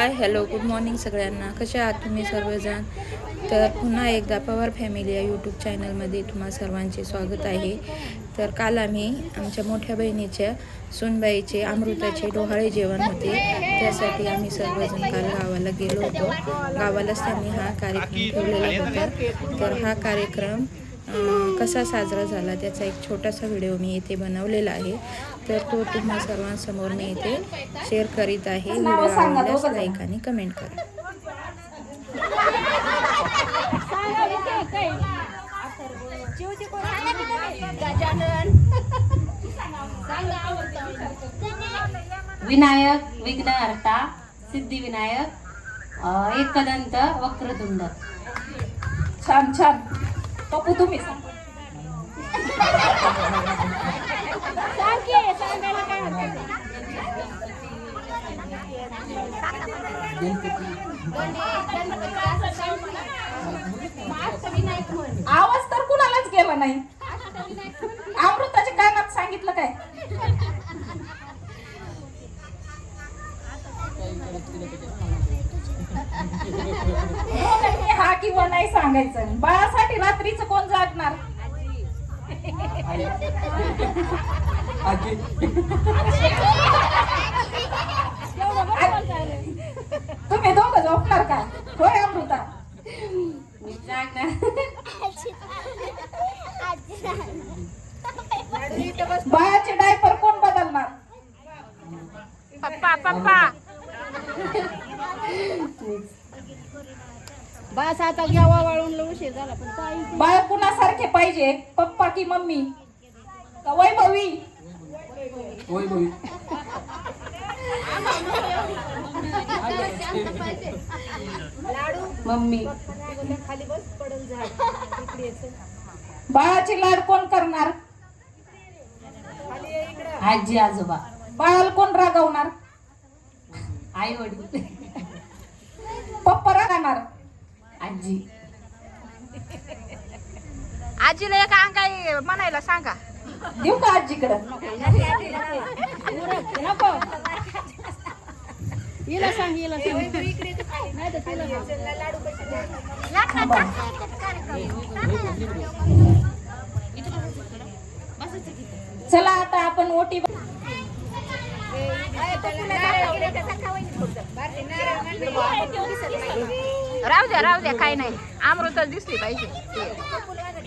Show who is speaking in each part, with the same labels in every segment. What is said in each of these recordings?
Speaker 1: Hi hello good morning सगळ्यांना. कसे आहात तुम्ही सर्वजण? तर पुन्हा एकदा पवार फॅमिली या यूट्यूब चॅनलमध्ये तुम्हा सर्वांचे स्वागत आहे. तर काल आम्ही आमच्या मोठ्या बहिणीच्या सुनबाईचे अमृताचे डोहाळे जेवण होते. त्यासाठी आम्ही सर्वजण काल गावाला गेलो होतो. गावालाच त्यांनी हा कार्यक्रम ठेवलेला होता. तर हा कार्यक्रम कसा साजरा झाला त्याचा एक छोटासा व्हिडिओ मी इथे बनवलेला आहे. तर तो तुम्हा सर्वांसमोर मी इथे शेअर करीत आहे. व्हिडिओ आवडल्यास लाईक आणि कमेंट करा.
Speaker 2: विनायक विघ्नहर्ता सिद्धिविनायक एकदंत वक्रतुंड.
Speaker 3: छान छान. पप्पू तुम्ही सांग. आवाज तर कुणालाच गेला नाही. अमृताच्या कानात सांगितलं काय? नाही सांगायचं? बाळासाठी रात्रीचं कोण जागणार? तुम्ही दोघं झोपणार का? होय अमृता? बाळाचे डायपर कोण बदलणार?
Speaker 1: पप्पा पप्पा.
Speaker 4: बस आता घ्यावा वाळून उशीर झाला पण काही
Speaker 3: बाळ कुणासारखे पाहिजे? पप्पा की मम्मी? का वैभवी
Speaker 2: मम्मी.
Speaker 3: बाळाचे लाड कोण करणार?
Speaker 2: आजी आजोबा.
Speaker 3: बाळाला कोण रागवणार?
Speaker 2: आई वडील
Speaker 3: पप्पा रागणार
Speaker 2: आजी
Speaker 1: आजीला एक अंगाई म्हणायला सांगा.
Speaker 3: देऊ का आजीकडं?
Speaker 4: नको. हिला सांग हिला सांग. नाही तर तिला सांग.
Speaker 3: थांबा. चला आता आपण ओटी
Speaker 1: राहू द्या राहू द्या काही नाही. अमृतच दिसली पाहिजे.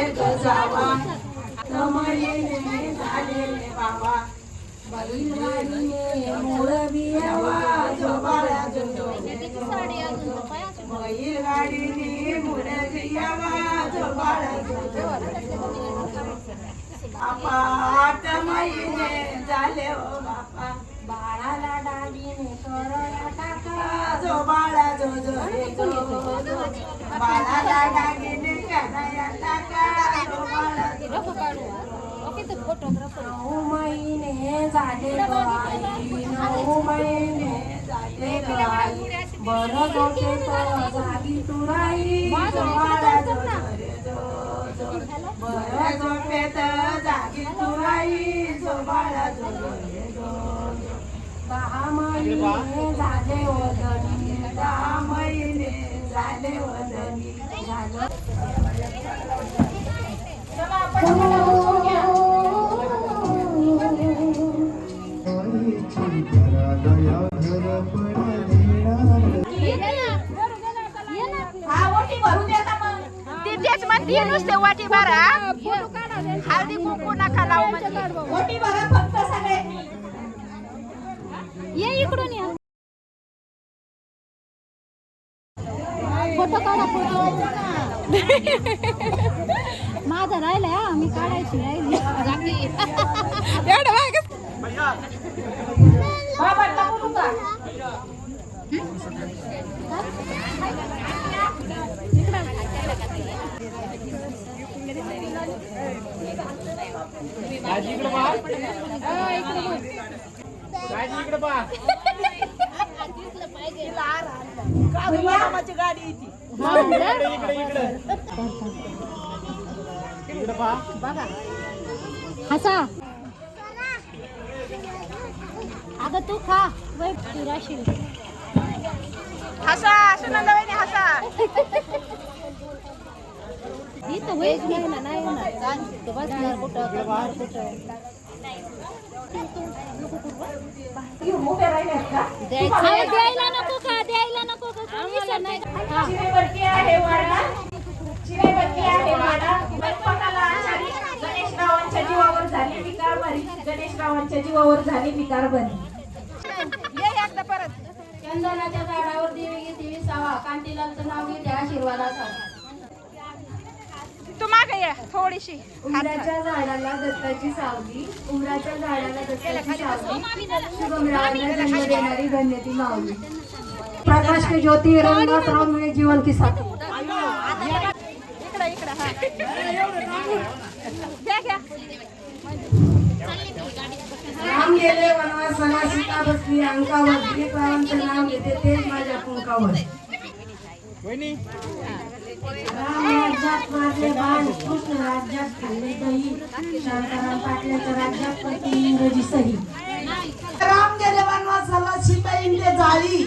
Speaker 5: महिने जावा. पाच महिने बाबा. बैलगाडीने मूळ बियावा जो बाळा बैलगाडीने मूळ बियावा जो बाळा जो जो झाले हो बापा. बाळाला डाळीने करया टाका जो बाळा जो जो बाळाला डाळीने करया झाले गोटे तुराई तुराई दहा महिने झाले वदनी दहा महिने झाले वदनी झालं चला आपण जेवून घ्या. हा ओटी भरू द्या का मग
Speaker 1: ती तेच म्हणते नुसते वाटी बारा हळदी कुंकू नका लावू म्हणजे
Speaker 3: फक्त सगळ्यांनी
Speaker 4: ये इकडून या फोटो काढा फोटो. माझा राहिलाय हा, मी काढायची राहिली.
Speaker 3: बाबा टाकू नका
Speaker 4: हसा. अगं तू खा. वय तू राशील
Speaker 3: हसा सुनंदा वहिनी हसा
Speaker 4: इथं वेज नाही ना नाही ना. तू बसणार कुठं करणार कुठं
Speaker 3: उभे राहिल्यात का?
Speaker 4: अहो, द्यायला नको का? द्यायला नको का? नाही.
Speaker 3: आहे गणेशरावांच्या जीवावर झाली विकार बरी गणेशरावांच्या जीवावर झाली विकार बरी ये एकदा परत.
Speaker 5: चंदनाच्या झाडावर देवी घेते विसावा कांतीलालचं नाव घेते आशीर्वादाचा.
Speaker 3: तू मागे ये थोडीशी.
Speaker 5: उमराच्या झाडाला दत्ताची सावली. उमराच्या झाडाला दत्ताची सावली. शुभमरावांना जन्म देणारी धन्य ती माऊली. प्रकाश के ज्योती मिळे जीवन की साथ
Speaker 3: इकडं इकडं हा घ्या घ्या
Speaker 5: राम गेले वनवासाला सीता बसली अंकावर दिलीपरावांचं नाव घेते तेच माझ्या कुंकावर राम राज्यात मारले बाण कृष्ण राज्यात खाल्ले दही. शांताराम पाटलाच्या राज्यात पती इंग्रजी सही.
Speaker 6: राम गेले वनवासाला सीता इंडे जाळी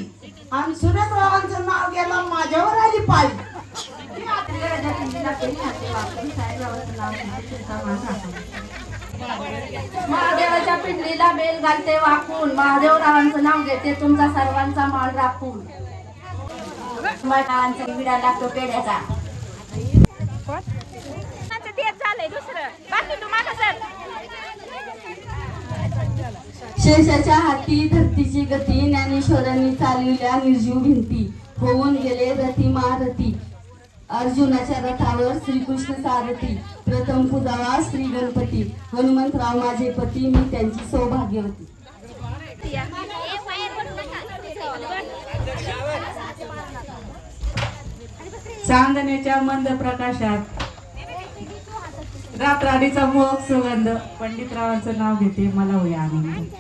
Speaker 6: आणि सुरेशरावांचं नाव गेलं माझ्यावर आली पाळी.
Speaker 5: महादेवाच्या पिंडलीला बेल घालते वाकून. महादेवरावांचं नाव घेते तुमचा सर्वांचा माळ राखून. विडा लागतो शेषाच्या हाती धरतीची गती ज्ञानेश्वरांनी चालविल्या निर्जीव भिंती. होऊन गेले रती महारथी अर्जुनाच्या रथावर श्रीकृष्ण सारथी प्रथम पुजावा श्री गणपती. हनुमंतराव माझे पती मी त्यांची सौभाग्यवती
Speaker 6: चांदण्याच्या मंद प्रकाशात रात्राडीचा मोहक सुगंध. पंडितरावांचं नाव घेते मला होय आनंद.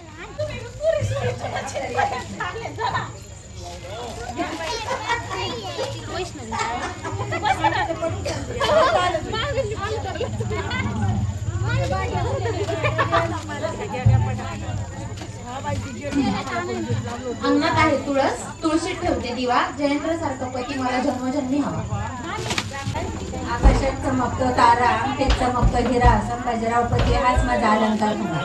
Speaker 1: अंगणात आहे तुळस. तुळशीत ठेवते दिवा. जयंत्र सारखं पती मला जन्मजन्मी हवा.
Speaker 5: आकाशात चमकतो तारा ते चमकतो हिरा संभाजीराव पती हाच माझा अलंकार खरा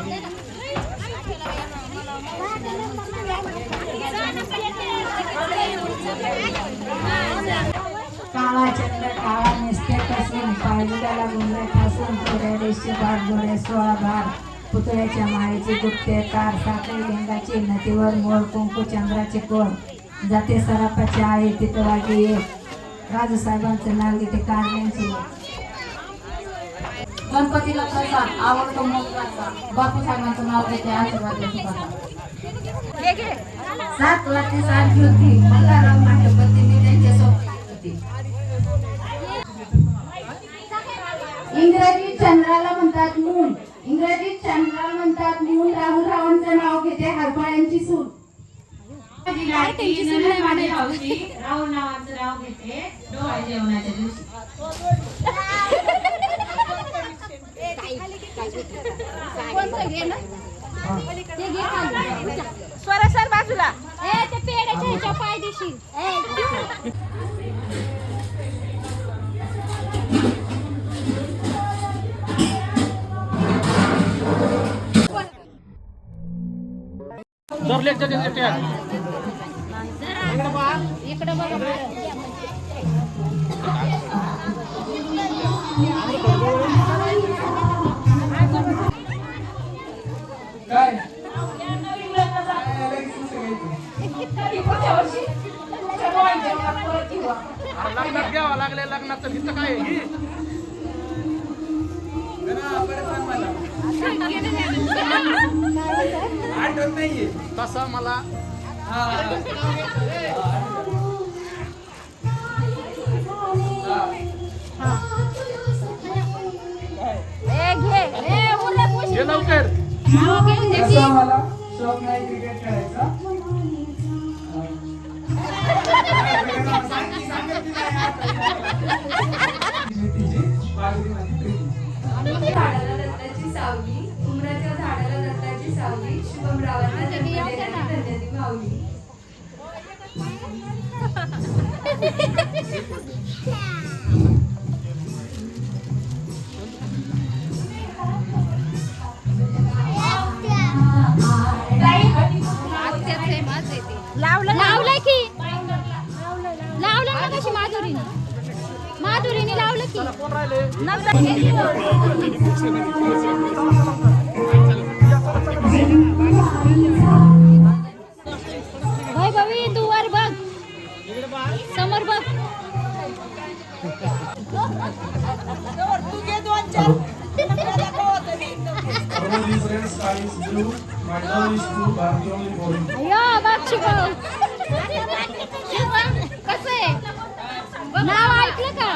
Speaker 5: काळा चंद्र काळा नेसते कसून पाहिलेला गुंडा ठासून थोड्या सोळा बार पुतळ्याच्या माळेचे गुप्ते कार साखळी लिंगाचे नदीवर मोर कुंकू चंद्राचे कोण जाते सरापाचे आहे तिथं वाटी एक राजू साहेबांचं नाव घेते कारण्यांचे गणपतीला आवडतो मुलगाचा बापू साहेबांचं नाव घेते आशीर्वाद सात वाजते सारखी होती. मल्हारराव माठपती मी त्यांच्यासोबत होती. इंग्रजी चंद्राला म्हणतात मून इंग्रजी चंद्राला म्हणतात मून राहुल रावांचं नाव घेते हरपळ्यांची सून. राहुल नावाचं नाव घेते डोहाळे जेवणाच्या दिवशी.
Speaker 3: स्वरा सर बाजूला.
Speaker 4: ए ते पेड्याच्या ह्याच्या पाय देशील ए, बघा.
Speaker 7: लग्नात घ्यावं लागले लग्नाचं तिथं काय आहे? ही? तसं मला लवकर.
Speaker 5: मला शौक नाही क्रिकेट खेळायचा.
Speaker 8: सावली उमराच्या झाडाला दत्ताची सावली शुभमरावांना जन्म देणारी
Speaker 4: कशी माधुरीने. माधुरीने लावलं की. वैभवी तू वर बघ. समोर बघ.
Speaker 5: red,
Speaker 4: नाव ऐकलं का?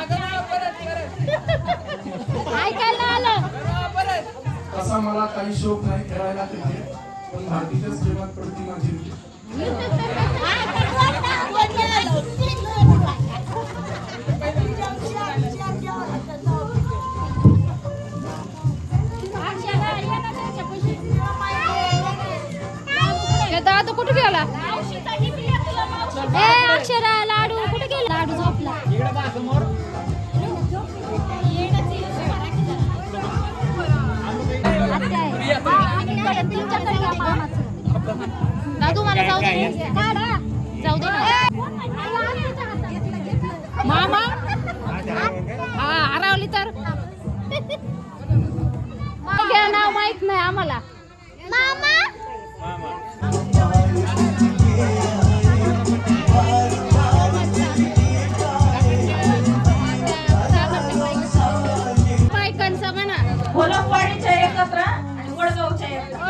Speaker 4: ऐकायला आलं.
Speaker 5: तसा मला काही शौक नाही खेळायला क्रिकेट पण भारतीच्याच प्रेमात पडती माझी.
Speaker 4: मला जाऊ दे. जाऊ दे मामा? हा हरवली तर. नाव माहीत नाही आम्हाला. मामा. बायकांचा म्हणा.
Speaker 3: कोलमवाडीच्या एकत्र आणि वडगावच्या एकत्र.